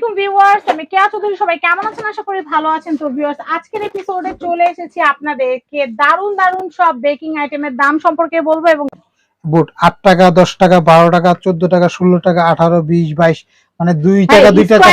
আলাইকুম ভিউয়ার্স আমি কেয়া চৌধুরী সবাই কেমন আছেন? আশা করি ভালো আছেন। তো ভিউয়ার্স আজকের এপিসোডে চলে এসেছি আপনাদেরকে দারুণ দারুণ সব বেকিং আইটেমের দাম সম্পর্কে বলব এবং বুট আট টাকা দশ টাকা বারো টাকা চোদ্দ টাকা ষোলো টাকা আঠারো বিশ বাইশ মানে দুই হ্যাঁ, টাকা দুই টাকা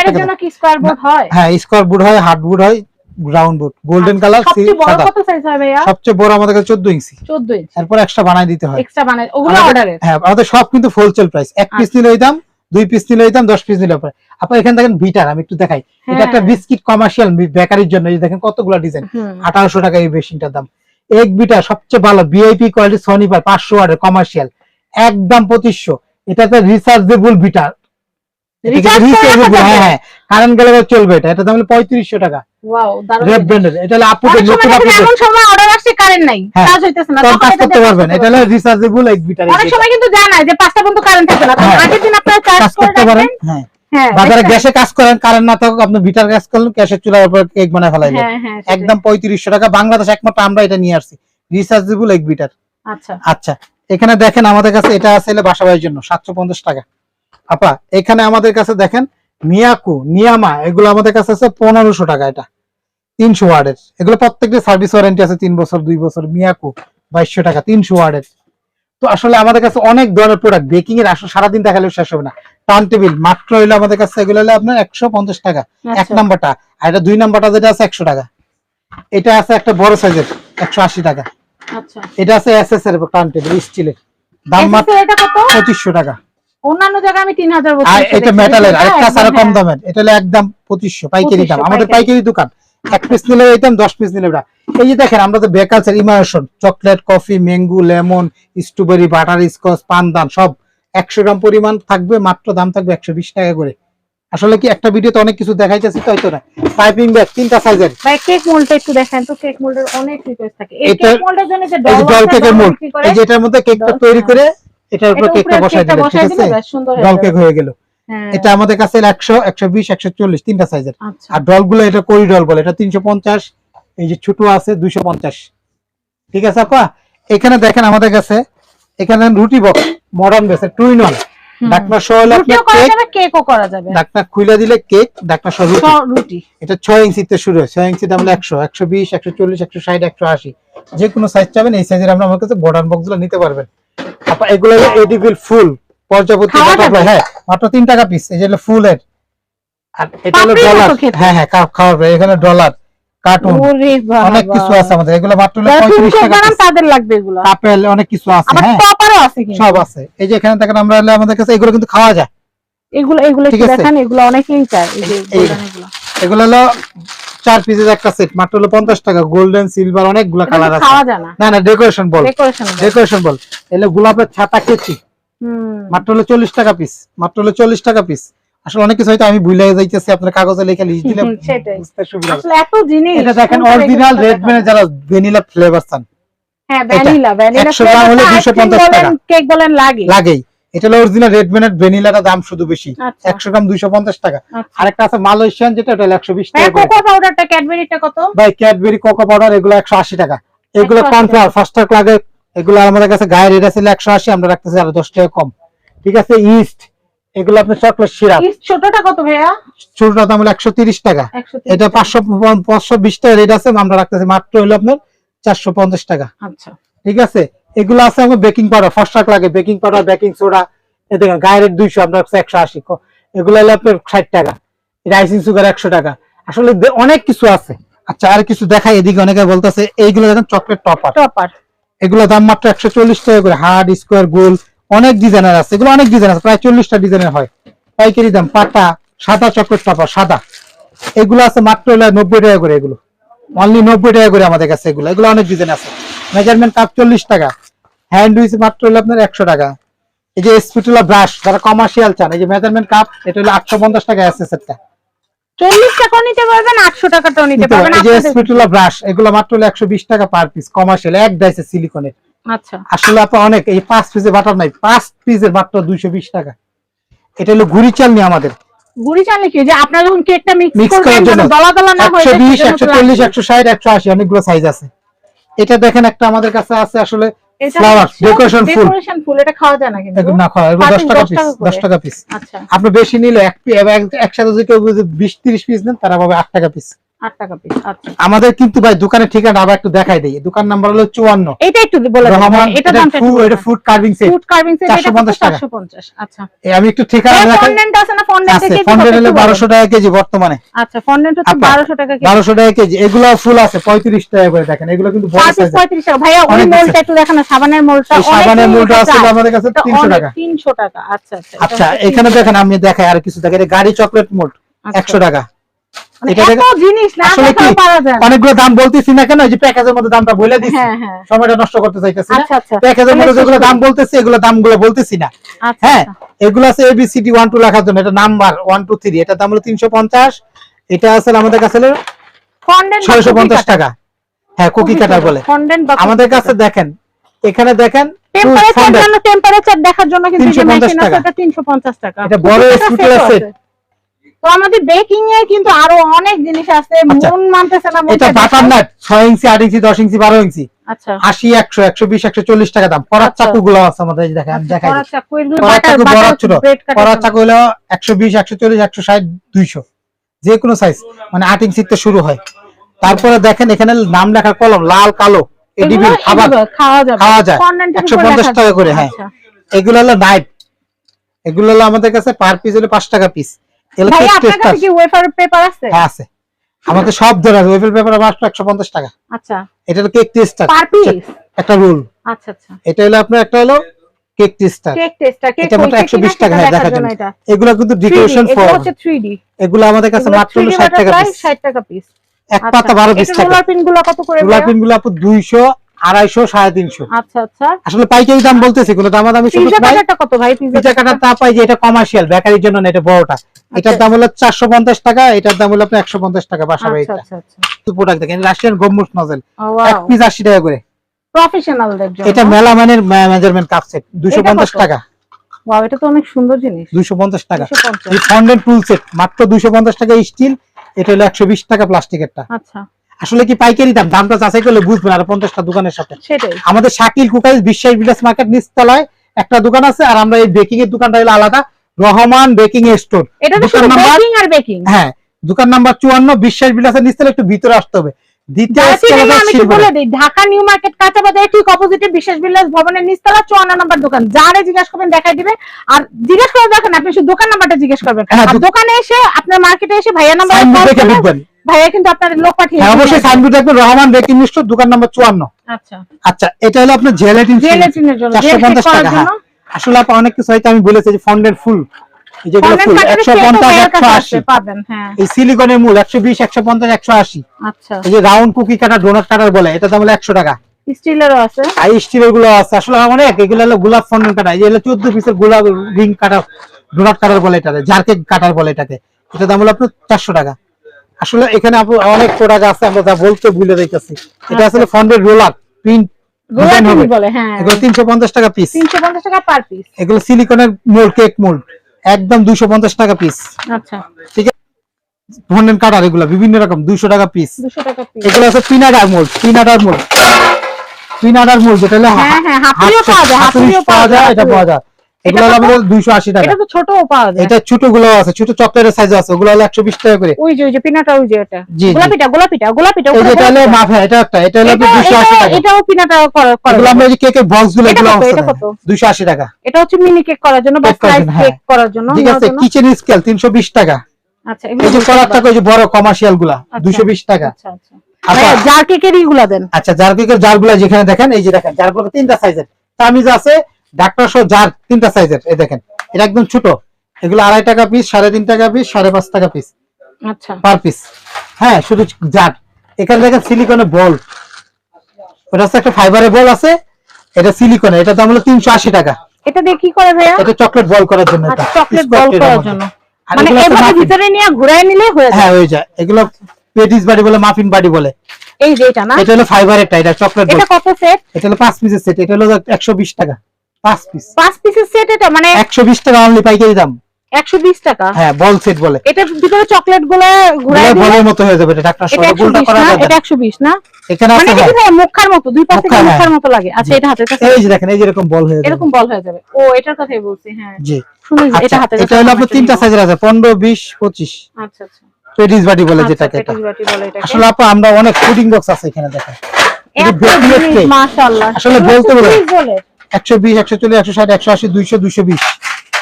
স্কোয়ার হয়? হ্যাঁ স্কোয়ার বুট হয় হার্ড বুট হয় গ্রাউন্ড বুট গোল্ডেন কালার সবচেয়ে বড় কত সাইজ হয় ভাইয়া? সবচেয়ে বড় আমাদের কাছে ইঞ্চি। 14 ইঞ্চি। এরপর এক্সট্রা বানাই দিতে হয়। এক্সট্রা ওগুলো অর্ডারের হ্যাঁ আমাদের সব কিন্তু হোলসেল প্রাইস এক পিস আচ্ছা। নিলে হইতাম দুই পিস নিলে হইতাম দশ পিস নিলে পরে। আপনার এখানে দেখেন ভিটার আমি একটু দেখাই। এটা একটা হ্যাঁ। বিস্কিট কমার্শিয়াল বেকারির জন্য। এই দেখেন কতগুলো ডিজাইন আঠারোশো টাকা এই মেশিনটার দাম। এক বিটা সবচেয়ে ভালো ভিআইপি কোয়ালিটি সনিপার পাঁচশো ওয়ার্ডের কমার্শিয়াল একদম পঁচিশশো। এটাতে রিচার্জেবল বিটা। হ্যাঁ হ্যাঁ কারেন্ট গেলে চলবে এটা। এটা দাম পঁয়ত্রিশশো টাকা। ওয়াও দারুণ। এটা হলো আপুদের নতুন সময় দেখবেন আপুদের এমন সময় অর্ডার আসছে কারেন্ট নাই। হ্যাঁ। কাজ হইতেছে না তখন তখন কাজ করতে পারবেন। এটা হলো রিচার্জেবল এক বিটার অনেক সময় কিন্তু জানায় যে পাঁচটা পর্যন্ত কারেন্ট থাকে না। আগের দিন আপনারা চার্জ করতে পারেন হ্যাঁ। বাজারে গ্যাসে কাজ করেন কারেন্ট না থাকুক আপনি বিটার কাজ করলেন গ্যাসের চুলার উপর কেক বানায় ফেলাইলেন। একদম পঁয়ত্রিশশো টাকা। বাংলাদেশ একমাত্র আমরা এটা নিয়ে আসছি। রিচার্জেবল এক বিটার আচ্ছা। আচ্ছা এখানে দেখেন আমাদের কাছে এটা আছে হলো বাসা জন্য সাতশো পঞ্চাশ টাকা। আপা এখানে আমাদের কাছে দেখেন মিয়াকু নিয়ামা এগুলো আমাদের কাছে আছে পনেরোশো টাকা এটা। তিনশো ওয়ার্ডের। এগুলো প্রত্যেকটা সার্ভিস ওয়ারেন্টি আছে তিন বছর দুই বছর মিয়াকু বাইশশো টাকা তিনশো ওয়ার্ডের। তো আসলে আমাদের কাছে অনেক ধরনের প্রোডাক্ট বেকিং এর আসলে সারাদিন দেখালেও শেষ হবে না। টার্ন টেবিল মাত্র হইল আমাদের কাছে এগুলো হলো আপনার একশো পঞ্চাশ টাকা। এক আচ্ছা। নাম্বারটা আর এটা দুই নাম্বারটা যেটা আছে একশো টাকা। এটা আছে একটা বড় সাইজের একশো আশি টাকা। আচ্ছা। এটা আছে এস এস এর টার্ন টেবিল স্টিলের দাম মাত্র পঁচিশশো টাকা। অন্যান্য জায়গায় আমি তিন হাজার এটা মেটালের আরেকটা আরও কম দামের। এটা হলো একদম পঁচিশশো পাইকারি দাম। আমাদের পাইকারি। দোকান। এক পিস নিলে এইটাম দশ পিস নিলে এই যে দেখেন আমরা তো বেকালচার emulsion chocolate coffee mango lemon strawberry butterscotch পানদান সব একশো গ্রাম পরিমাণ থাকবে মাত্র দাম থাকবে একশো বিশ টাকা করে। আসলে কি একটা ভিডিওতে অনেক কিছু দেখাইতেছি তাই তো হয়তো না? পাইপিং ব্যাগ তিনটা সাইজের ভাই কেক মোল্ডটা একটু দেখেন তো কেক মোল্ডের অনেক রিকোয়েস্ট থাকে। এই কেক মোল্ডের জন্য যে ডল কেকের মোল্ড এই যে এটার মধ্যে কেকটা তৈরি করে এটার উপর কেকটা বসাই কেকটা দিলে ঠিক আছে? হয়ে কেক হয়ে গেল। হ্যাঁ। এটা আমাদের কাছে একশো একশো বিশ একশো চল্লিশ তিনটা সাইজের আচ্ছা। আর ডলগুলো এটা করি ডল বলে এটা তিনশো পঞ্চাশ এই যে ছোট আছে দুইশো পঞ্চাশ। ঠিক আছে আপা? এখানে দেখেন আমাদের কাছে এখানে রুটি বক্স মডার্ন বেসে টু ইন ওয়ান ডাকনা সহ কেক কেকও করা যাবে ডাকনা খুলে দিলে কেক ডাকনা সহ রুটি। এটা ছয় ইঞ্চিতে শুরু হয় ছয় ইঞ্চি দাম হলো একশো একশো বিশ একশো চল্লিশ একশো ষাট একশো আশি। যে কোনো সাইজ চাবেন এই সাইজের আমরা আমার কাছে বর্ডার বক্সগুলো নিতে পারবেন। আপা এগুলো এডিবিল ফুল পর্যাপতি হ্যাঁ মাত্র তিন টাকা পিস এই যে হলো ফুলের। আর এটা হলো ডলার। হ্যাঁ হ্যাঁ খা- এখানে ডলার কার্টুন অনেক কিছু আছে আমাদের এগুলো মাত্র হলো যারা পঁয়ত্রিশ ফুলকপি টাকা তাদের লাগবে এগুলো। কাপেল অনেক কিছু আছে হ্যাঁ। টপারও আছে সব আছে। এই যে এখানে দেখেন আমরা হলো আমাদের কাছে এগুলো কিন্তু খাওয়া যায়। এগুলো এগুলো। দেখান এগুলো অনেকেই চায় এই যে এগুলো। এগুলো হলো চার পিসের একটা সেট মাত্র হলো পঞ্চাশ টাকা গোল্ডেন সিলভার অনেকগুলো কালার আছে। না। না ডেকোরেশন বল। ডেকোরেশন বল। এগুলো গোলাপের ছাতা কেচি। মাত্র হলো চল্লিশ টাকা পিস মাত্র হলো চল্লিশ টাকা পিস আসলে অনেক কিছু হয়তো আমি ভুলে যাইতেছি আপনার কাগজে লেখা লিখে দিলে বুঝতে সুবিধা আসলে এত জিনিস এটা দেখেন অরিজিনাল রেখে রেড? যারা ভ্যানিলা ফ্লেভার চান। হ্যাঁ ভ্যানিলা ভ্যানিলা 100 গ্রাম হলে 250 টাকা। কেক বলেন লাগে লাগেই। এটা হলো অরিজিনাল রেড ভ্যানের ভ্যানিলাটা দাম শুধু বেশি। আচ্ছা। একশো গ্রাম দুইশো পঞ্চাশ টাকা। আচ্ছা। আরেকটা আছে মালয়েশিয়ান যেটা বিশ হ্যাঁ টাকা করে। কোকো পাউডারটা ক্যাডবেরিটা কত? ভাই ক্যাডবেরি কোকো পাউডার এগুলো একশো আশি টাকা। এগুলো 180 কর্নফ্লাওয়ার ফার্স্ট লাগে। এগুলো আমাদের কাছে রেট আছে একশো আশি আমরা রাখতেছি আরও দশ টাকা কম। ঠিক আছে ইস্ট এগুলো আপনার চকলেট সিরাপ ছোটটা কত ভাইয়া? ছোটটা দাম হলো একশো তিরিশ টাকা। এটা পাঁচশো পাঁচশো বিশ টাকা রেট আছে আমরা রাখতেছি মাত্র হলো আপনার চারশো পঞ্চাশ টাকা। আচ্ছা। ঠিক আছে? এগুলো আছে আমার বেকিং পাউডার ফার্স্ট লাগে বেকিং পাউডার বেকিং সোডা এ দেখেন গায়ের রেট দুইশো আপনার একশো আশি এগুলো হলো আপনার ষাট টাকা রাইসিং সুগার একশো টাকা। আসলে অনেক কিছু আছে। আচ্ছা আর কিছু দেখাই এদিকে অনেকে বলতেছে এইগুলো দেখেন চকলেট টপার টপার এগুলো দাম মাত্র একশো চল্লিশ টাকা করে হার্ড স্কোয়ার গোল অনেক ডিজাইনার আছে। এগুলো অনেক ডিজাইন আছে প্রায় চল্লিশটা ডিজাইনের হয়। পাইকারি দাম পাতা সাদা চকলেট টপার সাদা। এগুলো আছে মাত্র নব্বই টাকা করে এগুলো। অনলি নব্বই টাকা করে আমাদের কাছে এগুলো। এগুলো অনেক ডিজাইন আছে। মেজারমেন্ট কাপ চল্লিশ টাকা। হ্যান্ড উইচ মাত্র হলো আপনার একশো টাকা। এই যে স্পিটুলা ব্রাশ যারা কমার্শিয়াল চান এই যে মেজারমেন্ট কাপ এটা হলো আটশো পঞ্চাশ টাকা আছে সেটটা চল্লিশ টাকাও নিতে পারবেন আটশো টাকাটাও নিতে পারবেন। এই যে স্পিটুলা ব্রাশ এগুলো মাত্র হলো একশো বিশ টাকা পার পিস কমার্শিয়াল এক ডাইসে সিলিকনের আচ্ছা। আসলে আপা অনেক এই পাঁচ পিসের বাটার নাই পাঁচ পিসের মাত্র দুইশো বিশ টাকা। এটা হলো ঘুরি আমাদের। গুড়ি চালে কি? যে আপনারা যখন কেকটা মিক্স করবেন যেন দলা দলা না হয় একশো যায়, বিশ সেজন্য একশো তো চল্লিশ লাগবে। একশো ষাট একশো আশি অনেকগুলো সাইজ আছে। এটা দেখেন একটা আমাদের কাছে আছে আসলে ফ্লাওয়ার ডেকোরেশন ফুল। ডেকোরেশন ফুল। এটা খাওয়া যায় না কিন্তু। না খাওয়া এগুলো দশ Cutting টাকা দশ পিস টাকা করে। দশ টাকা পিস আচ্ছা। আপনি বেশি নিলে এক একসাথে যদি কেউ যদি বিশ তিরিশ পিস নেন তারা পাবে আট টাকা পিস টাকা পিস আচ্ছা। আমাদের কিন্তু ভাই দোকানের ঠিকানা আবার একটু দেখাই দিই। দোকান নাম্বার হলো চুয়ান্ন। এটা একটু বলে দেন এটা দামটা এটা food carving set food carving set 450 টাকা। 450 আচ্ছা। আমি একটু ঠিকানা দেখাই। ফন্ডেন্ট আছে না ফন্ডেন্ট থেকে ফন্ডেন্ট হলে বারোশো টাকা কেজি বর্তমানে। আচ্ছা ফন্ডেন্ট হচ্ছে 1200 টাকা কেজি। বারোশো টাকা কেজি এগুলো ফুল আছে পঁয়ত্রিশ টাকা করে দেখেন এগুলো কিন্তু বড় সাইজ 35 টাকা। ভাইয়া ওই মোলটা একটু দেখানো সাবানের মোলটা এই সাবানের মূলটা আছে আমাদের কাছে এটা তিনশো অনেক- টাকা। 300 টাকা আচ্ছা আচ্ছা আচ্ছা এখানে দেখেন আমি দেখাই আর কিছু দেখেন গাড়ি চকলেট মোল্ড আচ্ছা। একশো টাকা। অনেকগুলো দাম বলতেছি না কেন? যে প্যাকেজের মধ্যে দামটা বলে দিচ্ছি হ্যাঁ হ্যাঁ। সময়টা নষ্ট করতে চাইতেছি আচ্ছা আচ্ছা। প্যাকেজের মধ্যে যেগুলো দাম। বলতেছি এগুলো দামগুলো বলতেছি না। আচ্ছা হ্যাঁ। এগুলো আছে এবিসিডি ওয়ান টু লেখার জন্য। এটা নাম্বার ওয়ান টু থ্রি এটা দাম হলো তিনশো পঞ্চাশ। এটা আছে আমাদের কাছে ছয়শো পঞ্চাশ টাকা। হ্যাঁ কুকি কাটার বলে। fondant আমাদের কাছে দেখেন এখানে দেখেন টেম্পারেচার দেখার জন্য কিন্তু যে 350 টাকা। এটা 350 টাকা। এটা বড় Cookie cutter scooter set ও set। আছে। তো আমাদের বেকিং কিন্তু আরও অনেক জিনিস আছে আচ্ছা। মন মানতেছে না এটা বাটার নাট ছয় ইঞ্চি আট ইঞ্চি দশ ইঞ্চি বারো ইঞ্চি। আচ্ছা। আশি একশো একশো বিশ একশো চল্লিশ টাকা দাম। আচ্ছা। চাকু গুলো আছে আমাদের দেখেন আমি দেখাই চাকু এগুলো বাটার বাটার ছোট। চাকু। হলো একশো বিশ একশো চল্লিশ একশো ষাট দুইশো। যে কোনো সাইজ মানে আট ইঞ্চিতে শুরু হয়। তারপরে দেখেন এখানে নাম লেখার কলম লাল কালো এডিবি খাবার। খাওয়া যাবে। খাওয়া যায়। Fondant এর একশো উপর পঞ্চাশ লেখা টাকা করে হ্যাঁ। আচ্ছা। এগুলো হলো নাইট এগুলো হলো আমাদের কাছে পার পিস হলো পাঁচ টাকা পিস ভাই আপনার কাছে কি ওয়েফার পেপার আছে? হ্যাঁ আছে। আমাদের সব ধরনের ওয়েফেল পেপার মাত্র একশো পঞ্চাশ টাকা। আচ্ছা। এটা হলো কেক টেস্টার পার পিস একটা রুল আচ্ছা আচ্ছা। এটা হলো আপনার একটা হলো cake tester cake tester cake এটা মাত্র একশো বিশ টাকা হ্যাঁ জন্য এগুলো কিন্তু ডেকোরেশন এগুলো ফর হচ্ছে 3D এগুলো আমাদের কাছে মাত্র হলো 3D ষাট টাকা পিস 60 টাকা পিস এক পাতা বারো পিস টাকা রোলার পিনগুলো কত করে রোলার ভাইয়া? আপু দুইশো আড়াইশো সাড়ে তিনশো। আচ্ছা আচ্ছা। আসলে পাইকারি দাম বলতেছি কোনো দামাদামি সুযোগ পিজা নাই। কাটারটা কত ভাই পিজা পিজা কাটার তা পাই যে এটা কমার্শিয়াল বেকারির জন্য না এটা বড়টা। এটার আচ্ছা। দাম হলো চারশো পঞ্চাশ টাকা এটার দাম হলো আপনার একশো পঞ্চাশ টাকা বাসা আচ্ছা বাড়িটা আচ্ছা। আচ্ছা প্রোডাক্ট দেখেন রাশিয়ান গম্বুজ নজেল এক পিস আশি টাকা করে। প্রফেশনালদের জন্য। এটা মেলামানের মেজারমেন্ট কাপ সেট দুশো এটা পঞ্চাশ কত? টাকা। ওয়াও এটা তো অনেক সুন্দর জিনিস। টাকা। এই ফন্ডেন্ট টুল সেট মাত্র দুশো পঞ্চাশ টাকা স্টিল এটা হলো একশো বিশ টাকা প্লাস্টিকেরটা আচ্ছা। আসলে কি পাইকারি দাম? দামটা যাচাই করলে বুঝবেন আর পঞ্চাশটা দোকানের সাথে। সেটাই। আমাদের শাকিল কুকাইজ বিশ্বাস বিলাস মার্কেট নিচতলায় একটা দোকান আছে আর আমরা এই বেকিং এর দোকানটা হলো আলাদা রহমান বেকিং স্টোর দোকান নাম্বার হ্যাঁ দোকান নাম্বার চুয়ান্ন বিশ্বাস বিলাসের নিচতলা একটু ভিতরে আসতে হবে। দ্বিতীয় যারা চিনেন না, স্কেলে আমি একটু শিলপুরে। বলে দিই ঢাকা নিউ মার্কেট কাঁচা বাজারের ঠিক অপোজিটে বিশেষ বিলাস ভবনের নিচতলা চুয়ান্ন নাম্বার দোকান। যারে জিজ্ঞাসা করবেন দেখাই দিবে। আর জিজ্ঞেস করে দেখেন আপনি শুধু দোকান নাম্বারটা জিজ্ঞেস করবেন। আর দো- দোকানে এসে আপনার মার্কেটে এসে ভাইয়া নাম্বার ভাইয়া কিন্তু আপনার লোক পাঠিয়ে হ্যাঁ অবশ্যই সাইনবোর্ড রহমান বেকিং স্টোর দোকান নাম্বার চুয়ান্ন। আচ্ছা। আচ্ছা এটা হলো আপনার জেলাটিন জেলেটিনের জন্য। চারশো জেল কেক পঞ্চাশ করার টাকা হ্যাঁ। আসলে আপনি অনেক কিছু হয়তো আমি বলেছি যে ফন্ডের ফুল এই যেগুলো ফুল cutter এর একশো কেকও পঞ্চাশ ভাইয়ার একশো কাছে আশি। আছে, পাবেন হ্যাঁ। এই সিলিকনের মূল একশো বিশ একশো পঞ্চাশ একশো আশি। আচ্ছা। এই যে round cookie cutter donut cutter বলে এটা দাম হলো একশো টাকা। স্টিলেরও আছে? আর স্টিলেরগুলো আছে আসলে অনেক এগুলো হলো গোলাপ কাটা এই হলো চোদ্দ পিসের গোলাপ রিং কাটার ডোনাট কাটার বলে জারকে কাটার বলে এটাকে। এটা দাম হলো আপনার চারশো টাকা। আসলে এখানে আপু অনেক প্রোডাক্ট আছে আমরা যা বলতে ভুলে রেখেছি এটা আসলে ফন্ডের রোলার প্রিন্ট গোলা বলে হ্যাঁ। এগুলো তিনশো পঞ্চাশ টাকা পিস তিনশো পঞ্চাশ টাকা পার পিস এগুলো সিলিকনের মোল্ড কেক মোল্ড একদম দুইশো পঞ্চাশ টাকা পিস আচ্ছা। ঠিক আছে? ফন্ডেন কাটার এগুলো বিভিন্ন রকম দুইশো টাকা পিস দুশো টাকা পিস এগুলো আছে pinata mould pinata mould pinata mould যেটা হলো হ্যাঁ, হ্যাঁ, পাওয়া যায়, এটা পাওয়া যায়। এগুলো হলো কত? আমাদের টাকা। এটা তো ছোটও পাওয়া যায় এটা ছোটগুলো আছে ছোট চকলেটের সাইজ আছে ওগুলো হলো একশো বিশ টাকা করে। ওই যে ওই যে পিনাটা ওই যে এটা জি, জি। গোলাপিটা গোলাপিটা গোলাপিটা এই উপরে যেটা হলো মাফা এটা একটা এটা হলো এটা- দুইশো আশি এটা- টাকা। এটাও পিনাটা করা- করা। এগুলো আমরা যে কেকের বক্সগুলো এগুলো আছে এটা কত? দুইশো আশি টাকা। এটা হচ্ছে মিনি কেক করার জন্য বা স্লাইস হ্যাঁ। কেক করার জন্য ঠিক আছে কিচেন স্কেল তিনশো বিশ টাকা। আচ্ছা এই যে কলার টাকা ওই যে বড় কমার্শিয়ালগুলা আচ্ছা। দুইশো বিশ টাকা। আচ্ছা। জার কেকের ইগুলা দেন। আচ্ছা জার কেকের যেখানে দেখেন এই যে দেখেন জারগুলো তিনটা সাইজের তামিজ আছে ডাক্তার সহ জার তিনটা সাইজের এই দেখেন এটা একদম ছোট। এগুলো আড়াই টাকা পিস সাড়ে তিন টাকা পিস সাড়ে পাঁচ টাকা পিস আচ্ছা। পার পিস হ্যাঁ শুধু জার এখানে দেখেন সিলিকনের বল। ওটা হচ্ছে একটা ফাইবারের বল আছে এটা সিলিকনের এটা দাম হলো তিনশো আশি টাকা। এটা দিয়ে কি করে ভাইয়া? এটা চকলেট বল করার জন্য এটা। আচ্ছা চকলেট বল করার জন্য। মানে এভাবে ভিতরে নিয়ে ঘুরাই নিলে হয়ে যায়। হ্যাঁ হয়ে যায়। এগুলো পেটিস বাড়ি বলে মাফিন বাড়ি বলে। এই যে এটা না? এটা হলো ফাইবারেরটা এটা চকলেট বল এটা কত সেট এটা হলো পাঁচ পিসের সেট এটা হলো একশো বিশ টাকা। পাঁচ পিস পাঁচ পিসের সেট এটা মানে একশো বিশ টাকা অনলি পাইকারি দাম। একশো বিশ টাকা? হ্যাঁ বল সেট বলে। এটার ভিতরে চকলেটগুলো ঘুরাই বলের মতো হয়ে যাবে এটা ঢাকনা সহ গোলটা করা যাবে এটা একশো বিশ না? এখানে মানে এটা হ্যাঁ। কি ভাই মুখার মতো দুই পাশ থেকে মুখা, হ্যাঁ। মুখার মতো লাগে। আচ্ছা এটা হাতের কাছে? এই যে দেখেন এই যে এরকম বল হয়ে যাবে। এরকম বল হয়ে যাবে। ও এটার কথাই বলছি হ্যাঁ। জি। সুন্দর এটা আচ্ছা হাতের এটা হলো আপনার তিনটা সাইজের আছে পনেরো বিশ পঁচিশ। আচ্ছা আচ্ছা। পেটিস বাটি বলে আচ্ছা, যেটাকে এটা। আসলে আপা আমরা অনেক ফুডিং বক্স আছে এখানে দেখেন। মাশাআল্লাহ। আসলে বলতে বলে। পিস বলে। একশো বিশ একশো চল্লিশ একশো ষাট একশো আশি দুইশো দুইশো বিশ।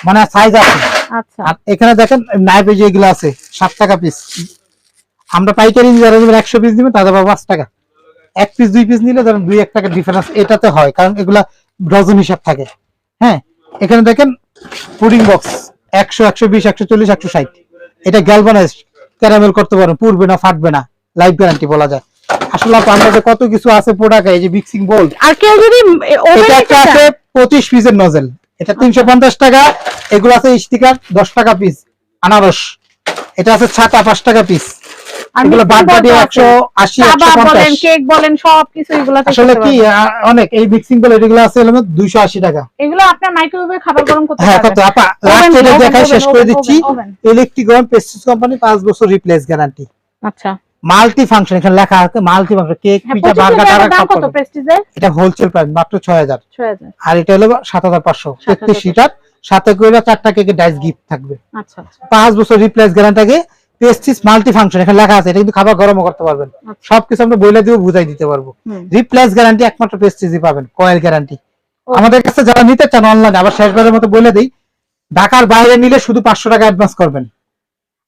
মানে সাইজ আছে। আচ্ছা। আর এখানে দেখেন নাইফে যেগুলো আছে সাত টাকা পিস আমরা পাইকারি যারা একশো পিস দিবেন তাদের পাবো পাঁচ টাকা। এক পিস দুই পিস নিলে ধরেন দুই এক টাকা ডিফারেন্স এটাতে হয় কারণ এগুলা ডজন হিসাব থাকে। হ্যাঁ এখানে দেখেন পুডিং বক্স একশো একশো বিশ একশো চল্লিশ একশো ষাট। এটা গ্যালভানাইজ ক্যারামেল করতে পারেন পুড়বে না ফাটবে না লাইফ গ্যারান্টি বলা যায়। আসলে কত কিছু আছে প্রোডাক্ট এই যে মিক্সিং আর কেউ যদি এটা একটা আছে পঁচিশ পিসের নজেল এটা তিনশো পঞ্চাশ টাকা এগুলো আছে স্টিকার দশ টাকা পিস আনারস। এটা আছে ছাতা টাকা পিস এগুলো বাদ বাদি একশো আশি বলেন কেক বলেন সব কিছু এগুলো আসলে কি অনেক। এই মিক্সিং এগুলো আছে হলো দুইশো আশি টাকা। এগুলো আপনার মাইক্রোওয়েভে খাবার গরম করতে হ্যাঁ কত? আপা লাস্ট এটা দেখাই শেষ করে দিচ্ছি। ইলেকট্রিক ওভেন কোম্পানি বছর রিপ্লেস গ্যারান্টি আচ্ছা। মাল্টি ফাংশন এখানে লেখা আছে মাল্টি ফাংশন কেক পিঠা বার্গার টার্গার সব কত পাবেন। প্রেস্টিজের এটা হোলসেল প্রাইস মাত্র ছয় হাজার। 6000 আর এটা হলো সাত হাজার পাঁচশো। 7,500 তেত্রিশ লিটার সাথে করে চারটা কেকের ডাইস গিফট থাকবে। আচ্ছা আচ্ছা। পাঁচ বছর replace guarantee pastries multi function এখানে লেখা আছে এটা কিন্তু খাবার গরমও করতে পারবেন। আচ্ছা। সবকিছু আমরা বইলে দিয়ে বুঝাই দিতে পারব। রিপ্লেস গ্যারান্টি একমাত্র পেস্টিসই পাবেন কয়েল গ্যারান্টি আমাদের কাছে যারা নিতে চান অনলাইনে আবার শেষবারের মতো বলে দিই ঢাকার বাইরে নিলে শুধু পাঁচশো টাকা অ্যাডভান্স করবেন।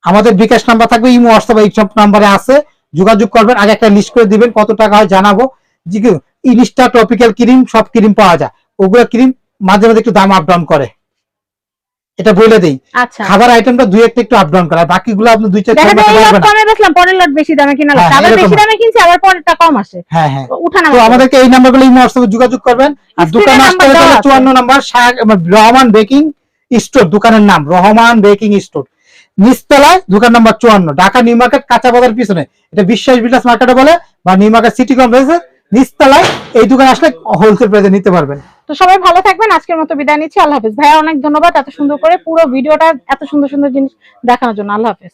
আমাদের বিকাশ নাম্বার থাকবে ইমো হোয়াটসঅ্যাপ এইসব নাম্বারে আছে। যোগাযোগ করবেন আগে একটা লিস্ট করে দিবেন কত টাকা হয় জানাব। ইনিস্টা টপিক্যাল ক্রিম সব ক্রিম পাওয়া যায়। ওগুলো ক্রিম মাঝে মাঝে একটু দাম আপ ডাউন করে। এটা বলে দেই। আচ্ছা। খাবার আইটেমটা দুই একটা একটু আপ ডাউন করে বাকিগুলো আপনি দুই চার। কমে বেচলাম পরের লট বেশি দামে কিনা হ্যাঁ, আবার। বেশি দামে কিনছি আবার পরেরটা কম আসে। হ্যাঁ হ্যাঁ। উঠানা তো আমাদেরকে এই নাম্বারগুলো ইমো হোয়াটসঅ্যাপে যোগাযোগ করবেন। আর দোকান আসতে নাম্বার দেওয়া হলে আছে। চুয়ান্ন number Shah- Rahman baking store দোকানের নাম রহমান বেকিং স্টোর নিচতলায়, দোকান নাম্বার চুয়ান্ন, ঢাকা নিউ মার্কেট, কাঁচা বাজার পিছনে। এটা বিশ্বাস বিলাস মার্কেটে বলে, বা নিউ মার্কেট সিটি কমপ্লেক্সের নিচতলায় এই দোকানে আসলে হোলসেল প্রাইসে নিতে পারবেন। তো সবাই ভালো থাকবেন, আজকের মতো বিদায় নিচ্ছি, আল্লাহ হাফেজ। ভাইয়া, অনেক ধন্যবাদ, এত সুন্দর করে পুরো ভিডিওটা এত সুন্দর সুন্দর জিনিস দেখানোর জন্য, আল্লাহ হাফেজ।